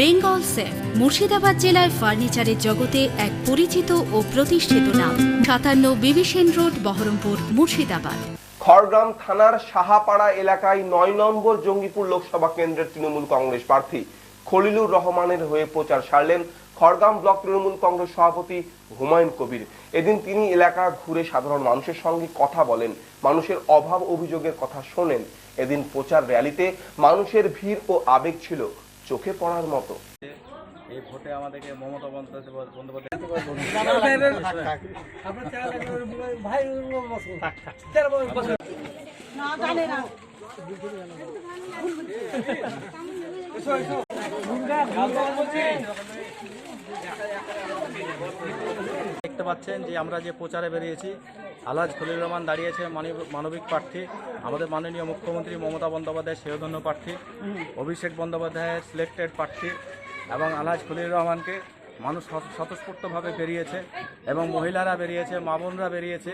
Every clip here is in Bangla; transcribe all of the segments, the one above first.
বেঙ্গল সেফ, মুর্শিদাবাদ জেলায় ফার্নিচারের জগতে এক পরিচিত ও প্রতিষ্ঠিত নাম। সাতান্ন বিবিসেন রোড, বহরমপুর, মুর্শিদাবাদ। খড়গ্রাম থানার সাহাপাড়া এলাকায় নয় নম্বর জঙ্গিপুর লোকসভা কেন্দ্রের তৃণমূল কংগ্রেস প্রার্থী খলিলুর রহমানের হয়ে প্রচার সারলেন খড়গ্রাম ব্লক তৃণমূল কংগ্রেস সভাপতি হুমায়ুন কবির। এদিন তিনি এলাকা ঘুরে সাধারণ মানুষের সঙ্গে কথা বলেন, মানুষের অভাব অভিযোগের কথা শোনেন। এদিন প্রচার র্যালিতে মানুষের ভিড় ও আবেগ ছিল চোখে পড়ার মতো। এই ভোটে আমাদেরকে মমতা বন্দ্যোপাধ্যায় দেখতে পাচ্ছেন যে আমরা যে প্রচারে বেরিয়েছি আলহাজ খলিল রহমান দাঁড়িয়েছে মানব- মানবিক প্রার্থী আমাদের মাননীয় মুখ্যমন্ত্রী মমতা বন্দ্যোপাধ্যায় সেহধন্য প্রার্থী অভিষেক বন্দ্যোপাধ্যায়ের সিলেক্টেড প্রার্থী এবং আলহাজ খলিল রহমানকে মানুষ স্বতঃস্ফূর্তভাবে বেরিয়েছে এবং মহিলারা বেরিয়েছে মা বোনরা বেরিয়েছে।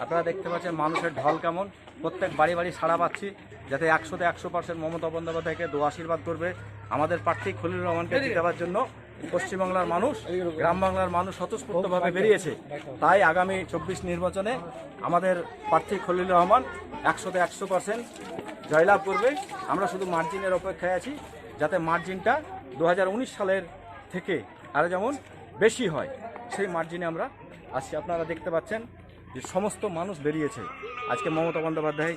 আপনারা দেখতে পাচ্ছেন মানুষের ঢল কেমন। প্রত্যেক বাড়ি বাড়ি সাড়া পাচ্ছি যাতে একশোতে একশো পার্সেন্ট মমতা বন্দ্যোপাধ্যায়কে দু আশীর্বাদ করবে আমাদের প্রার্থী খলিল রহমানকে জিতাবার জন্য। পশ্চিমবাংলার মানুষ গ্রাম বাংলার মানুষ স্বতঃস্ফূর্তভাবে বেরিয়েছে। তাই আগামী চব্বিশ নির্বাচনে আমাদের প্রার্থী খলিল রহমান একশোতে একশো পার্সেন্ট জয়লাভ করবে। আমরা শুধু মার্জিনের অপেক্ষায় আছি, যাতে মার্জিনটা দু হাজার উনিশ সালের থেকে আরও যেমন বেশি হয়, সেই মার্জিনে আমরা আসছি আপনারা দেখতে পাচ্ছেন যে সমস্ত মানুষ বেরিয়েছে। আজকে মমতা বন্দ্যোপাধ্যায়